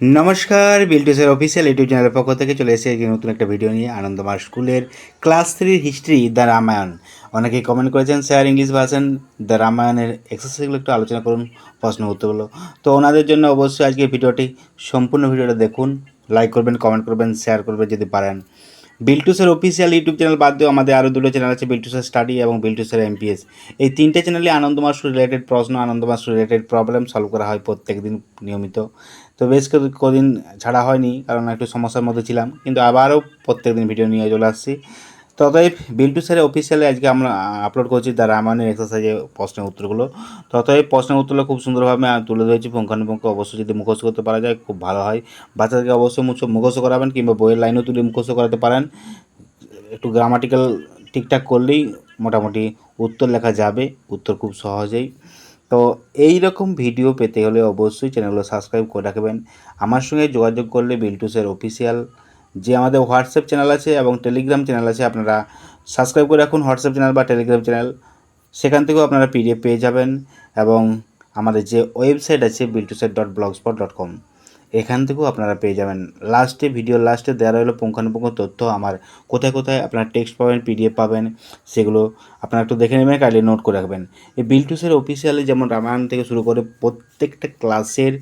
নমস্কার বিল্টুসের official YouTube চ্যানেলের পক্ষ থেকে চলে এসে নতুন একটা ভিডিও নিয়ে আনন্দমার স্কুলের ক্লাস থ্রির হিস্ট্রি দ্য রামায়ণ অনেকেই কমেন্ট করেছেন স্যার ইংলিশ ভার্সন দ্য রামায়ণের এক্সারসাইজগুলো একটু আলোচনা করুন, প্রশ্ন উত্তরগুলো তো ওনাদের জন্য অবশ্যই আজকে ভিডিওটি সম্পূর্ণ ভিডিওটা দেখুন লাইক করবেন কমেন্ট করবেন শেয়ার করবেন যদি পারেন। বিল্টুসের অফিসিয়াল ইউটিউব চ্যানেল বাদ দিয়েও আমাদের আরও দুটো চ্যানেল আছে, বিল্টুসের স্টাডি এবং বিল্টুসের এমপিএস এই তিনটে চ্যানেলে আনন্দমাস রিলেটেড প্রশ্ন আনন্দমাস রিলেটেড প্রবলেম সলভ করা হয় প্রত্যেক দিন নিয়মিত। তো বেশ কদিন ছাড়া হয়নি, কারণ একটু সমস্যার মধ্যে ছিলাম, কিন্তু আবারও প্রত্যেক দিন ভিডিও নিয়ে চলে আসছি। তো অতএব বিল্টু স্যারের অফিসিয়ালে আজকে আমরা আপলোড করছি দ্য রামায়ণের এক্সারসাইজে প্রশ্নের উত্তরগুলো। তো অতএব প্রশ্নের উত্তরগুলো খুব সুন্দরভাবে তুলে ধরেছি। পুঙ্খানুপুঙ্খ অবশ্যই যদি মুখস্থ করতে পারা যায়, খুব ভালো হয়। বাচ্চাদেরকে অবশ্যই মুখস্থ করাবেন কিংবা বইয়ের লাইনও তুলে মুখস্থ করাতে পারেন। একটু গ্রামাটিক্যাল ঠিকঠাক করলেই মোটামুটি উত্তর লেখা যাবে। উত্তর খুব সহজেই। তো এই রকম ভিডিও পেতে হলে অবশ্যই চ্যানেলগুলো সাবস্ক্রাইব করে রাখবেন। আমার সঙ্গে যোগাযোগ করলে বিল্টু স্যার অফিসিয়াল যে আমাদের হোয়াটসঅ্যাপ চ্যানেল আছে এবং টেলিগ্রাম চ্যানেল আছে, আপনারা সাবস্ক্রাইব করে রাখুন হোয়াটসঅ্যাপ চ্যানেল বা টেলিগ্রাম চ্যানেল। সেখান থেকেও আপনারা পিডিএফ পেয়ে যাবেন এবং আমাদের যে ওয়েবসাইট আছে বিল্টুসেট dot blogspot dot com এখান থেকেও আপনারা পেয়ে যাবেন। লাস্টে ভিডিও লাস্টে দেওয়া রইল পুঙ্খানুপুঙ্খ তথ্য। আমার কোথায় কোথায় আপনারা টেক্সট পাবেন, পিডিএফ পাবেন, সেগুলো আপনারা একটু দেখে নেবেন, কাইন্ডলি নোট করে রাখবেন। এই বিল্টুসের অফিসিয়ালি যেমন রামায়ণ থেকে শুরু করে প্রত্যেকটা ক্লাসের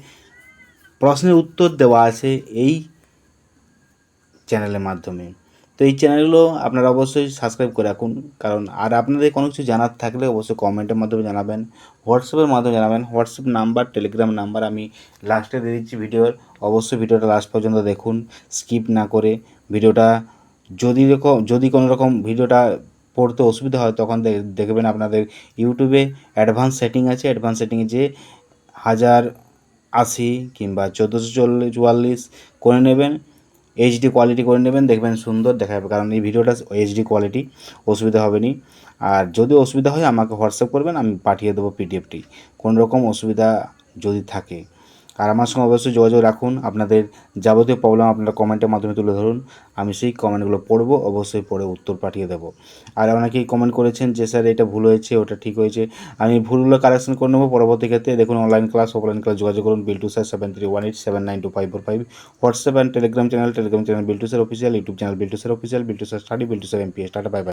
প্রশ্নের উত্তর দেওয়া আছে, এই চ্যানেলের মাধ্যমে। তো এই চ্যানেলগুলো আপনারা অবশ্যই সাবস্ক্রাইব করে রাখুন, কারণ আর আপনাদের কোনো কিছু জানার থাকলে অবশ্যই কমেন্টের মাধ্যমে জানাবেন হোয়াটসঅ্যাপের মাধ্যমে জানাবেন হোয়াটসঅ্যাপ নাম্বার টেলিগ্রাম নাম্বার আমি লাস্টে দিয়ে দিচ্ছি ভিডিওর। অবশ্যই ভিডিওটা লাস্ট পর্যন্ত দেখুন স্কিপ না করে ভিডিওটা যদি রকম যদি কোনো রকম ভিডিওটা পড়তে অসুবিধা হয়, তখন দেখবেন আপনাদের ইউটিউবে অ্যাডভান্স সেটিং আছে। অ্যাডভান্স সেটিংয়ে যে হাজার আশি কিংবা চোদ্দোশো চল্লিশ, চুয়াল্লিশ করে নেবেন। এইচডি কোয়ালিটি করে নেবেন, দেখবেন সুন্দর দেখা যাবে। কারণ এই ভিডিওটা এইচডি কোয়ালিটি অসুবিধা হবে না আর যদি অসুবিধা হয়, আমাকে হোয়াটসঅ্যাপ করবেন, আমি পাঠিয়ে দেবো পিডিএফটি কোনো রকম অসুবিধা যদি থাকে আর আমার সঙ্গে অবশ্যই যোগাযোগ রাখুন। আপনাদের যাবতীয় প্রবলেম আপনারা কমেন্টের মাধ্যমে তুলে ধরুন। আমি সেই কমেন্টগুলো পড়ব, অবশ্যই পড়ে উত্তর পাঠিয়ে দেবো। আর অনেকেই কমেন্ট করেছেন যে, স্যার, এটা ভুল হয়েছে, ওটা ঠিক হয়েছে। আমি ভুলগুলো কারেকশন করে নেব পরবর্তী ক্ষেত্রে। দেখুন অনলাইন ক্লাস অফলাইন ক্লাস যোগাযোগ করুন। Biltu sir seven three one eight seven nine two five four five WhatsApp and Telegram channel Telegram channel Biltu sir official YouTube channel Biltu sir official Biltu sir study Biltu sir MPS tata bye